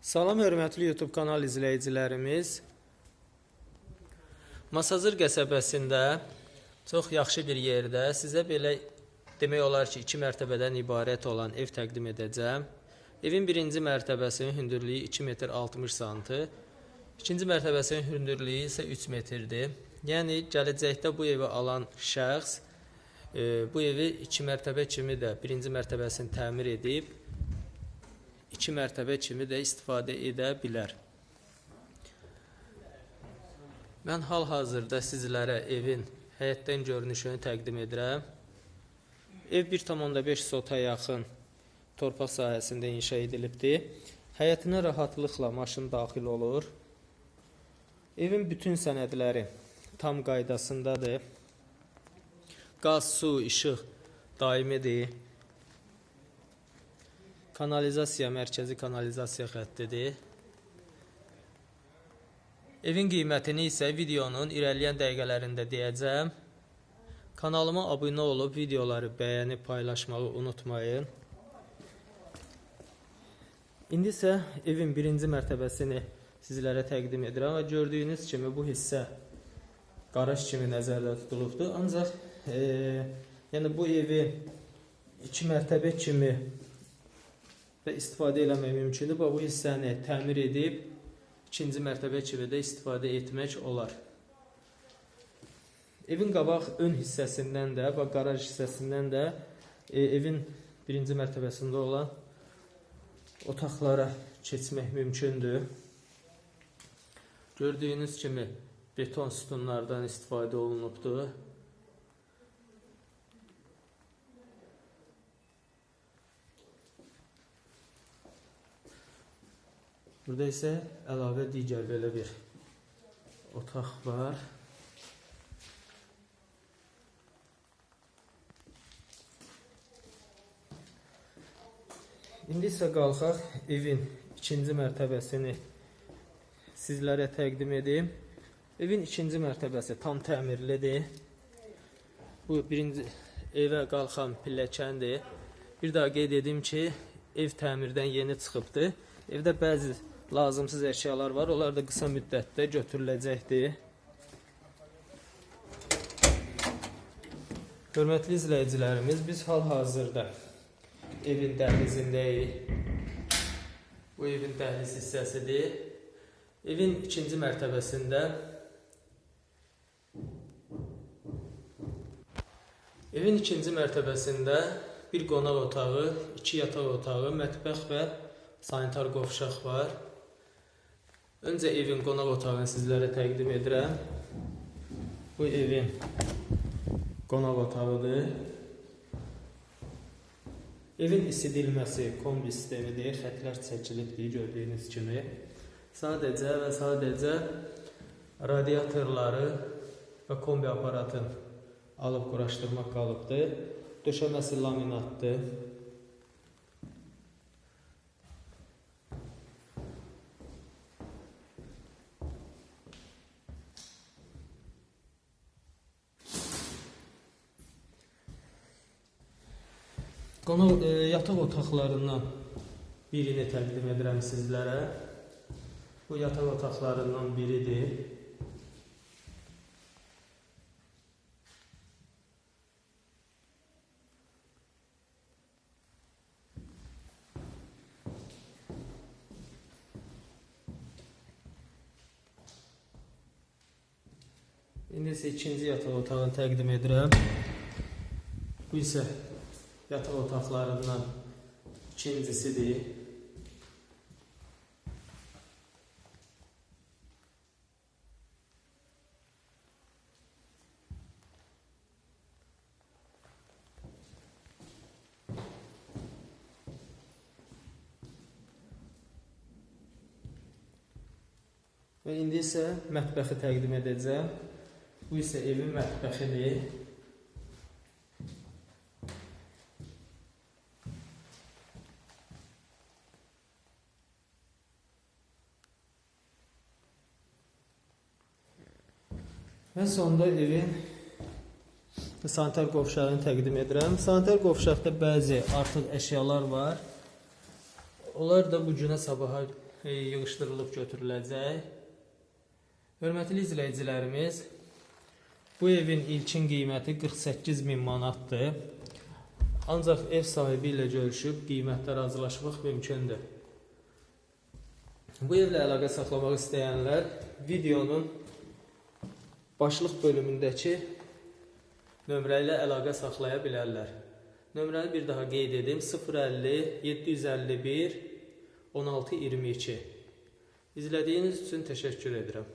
Salam hörmətli YouTube kanal izləyicilərimiz. Masazır qəsəbəsində çox yaxşı bir yerdə sizə belə demək olar ki, 2 mərtəbədən ibarət olan ev təqdim edəcəm. Evin birinci mərtəbəsinin hündürlüyü 2 metr 60 santı. İkinci mərtəbəsinin hündürlüyü isə 3 metrdir. Yəni gələcəkdə bu evi alan şəxs e, bu evi 2 mərtəbə kimi də birinci mərtəbəsini təmir edib 2 mərtəbə kimi də istifadə edə bilər. Mən hal-hazırda sizlərə evin həyətdən görünüşünü təqdim edirəm. Ev 1.5 sota yaxın torpaq sahəsində inşa edilibdir. Həyətinə rahatlıqla maşın daxil olur. Evin bütün sənədləri tam qaydasındadır. Qaz, su, işıq daimidir. Kanalizasiya mərkəzi kanalizasiya xəttidir. Evin qiymətini isə videonun irəliləyən dəqiqələrində deyəcəm. Kanalıma abunə olub videoları bəyənib paylaşmağı unutmayın. İndi isə evin birinci mərtəbəsini sizlərə təqdim edirəm və gördüyünüz kimi bu hissə qaraj kimi nəzərdə tutulubdur. Ancaq e, yəni bu evi iki mərtəbə kimi və istifadə eləmək mümkündür. Bu hissəni təmir edib ikinci mərtəbə kimi də istifadə etmək olar. Evin qabaq ön hissəsindən də, bax qaraj hissəsindən də e, evin birinci mərtəbəsində olan otaqlara keçmək mümkündür. Gördüyünüz kimi beton sütunlardan istifadə olunubdur. Burada isə əlavə digər belə bir otaq var. İndi isə qalxaq evin ikinci mərtəbəsini sizlərə təqdim edim. Evin ikinci mərtəbəsi tam təmirlidir. Bu birinci evə qalxan pilləkəndir. Bir daha qeyd edim ki, ev təmirdən yeni çıxıbdır. Evdə bəzi lazımsız əşyalar var. Onlar da qısa müddətdə götürüləcəkdir. Hörmətli izləyicilərimiz, biz hal-hazırda evin dəhlizindəyik. Bu evin dəhliz hissəsidir. Evin ikinci mərtəbəsində Evin ikinci mərtəbəsində bir qonaq otağı, iki yataq otağı, mətbəx və sanitar qovşaq var. Öncə evin qonaq otağını sizlərə təqdim edirəm. Bu evin qonaq otağıdır. Evin isidilməsi kombi sistemidir. Xətlər çəkilibdir gördüyünüz kimi. Sadəcə və sadəcə radiatorları və kombi aparatın alıb quraşdırmaq qalıbdır. Döşəməsi laminatdır. Qonaq e, yataq otaqlarından birini təqdim edirəm sizlərə. Bu yataq otaqlarından biridir. İndi isə ikinci yataq otağını təqdim edirəm. Bu isə yataq otaqlarından ikincisidir. Və indi isə mətbəxi təqdim edəcəm. Bu isə evin mətbəxidir. Və sonda evin sanitar qovşağını təqdim edirəm. Sanitar qovşaqda bəzi artıq əşyalar var. Onlar da bu günə sabaha e, yığışdırılıb götürüləcək. Hörmətli izləyicilərimiz, bu evin ilkin qiyməti 48 min manatdır. Ancaq ev sahibi ilə görüşüb qiymətdə razılaşmaq mümkündür. Bu evlə əlaqə saxlamaq istəyənlər videonun başlıq bölümündəki nömrə ilə əlaqə saxlaya bilərlər. Nömrəni bir daha qeyd edim: 050 751 1622. İzlədiyiniz üçün təşəkkür edirəm.